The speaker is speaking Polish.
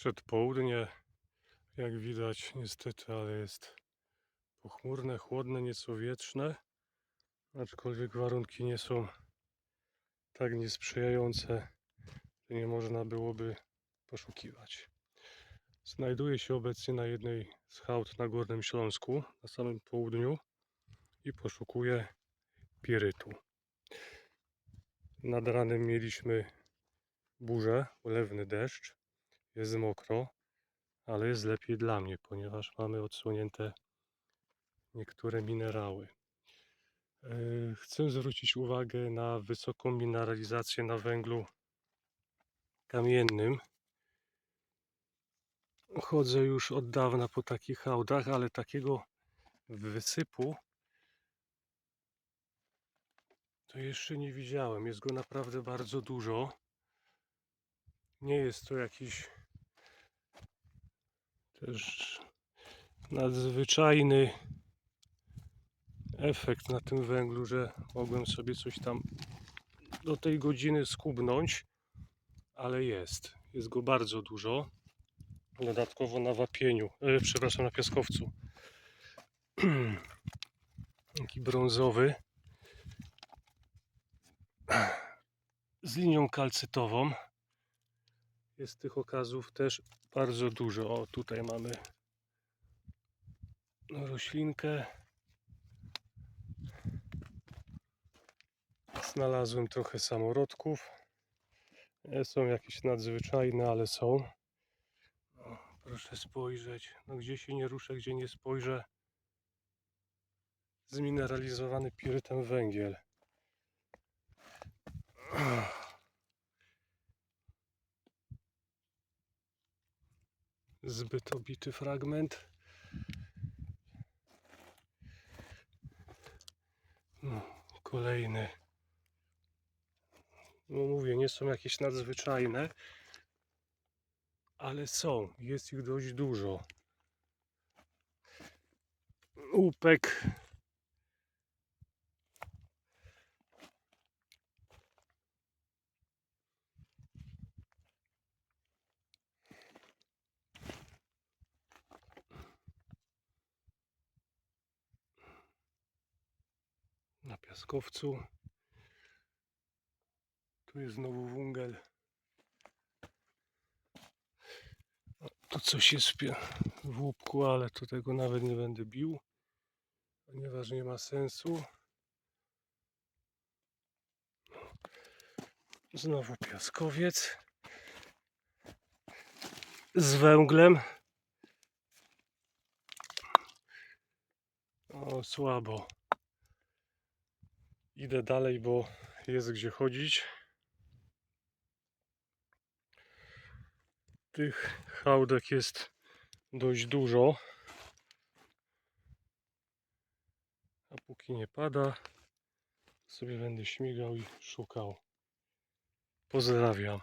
Przedpołudnie, jak widać, niestety, ale jest pochmurne, chłodne, nieco wietrzne, aczkolwiek warunki nie są tak niesprzyjające, że nie można byłoby poszukiwać. Znajduję się obecnie na jednej z hałd na Górnym Śląsku, na samym południu i poszukuję pirytu. Nad ranem mieliśmy burzę, ulewny deszcz, jest mokro, ale jest lepiej dla mnie, ponieważ mamy odsłonięte niektóre minerały. Yy, Chcę zwrócić uwagę na wysoką mineralizację na węglu kamiennym. Chodzę już od dawna po takich hałdach, ale takiego wysypu to jeszcze nie widziałem. Jest go naprawdę bardzo dużo. Nie jest to jakiś też nadzwyczajny efekt na tym węglu, że mogłem sobie coś tam do tej godziny skubnąć, ale jest. Jest go bardzo dużo. Dodatkowo na wapieniu, e, przepraszam, na piaskowcu. Taki brązowy. Z linią kalcytową. Jest tych okazów też bardzo dużo. O, tutaj mamy roślinkę. Znalazłem trochę samorodków. Nie są jakieś nadzwyczajne, ale są. Proszę spojrzeć. No gdzie się nie ruszę, gdzie nie spojrzę. Zmineralizowany pirytem węgiel. Zbyt obity fragment. No, kolejny. No mówię, nie są jakieś nadzwyczajne, ale są. Jest ich dość dużo. Łupek. Na piaskowcu. Tu jest znowu wungel. O, Tu coś jest w łupku, ale to tego nawet nie będę bił, ponieważ nie ma sensu. Znowu piaskowiec z węglem. O, słabo. Idę dalej, bo jest gdzie chodzić. Tych hałdek jest dość dużo. A póki nie pada, sobie będę śmigał i szukał. Pozdrawiam.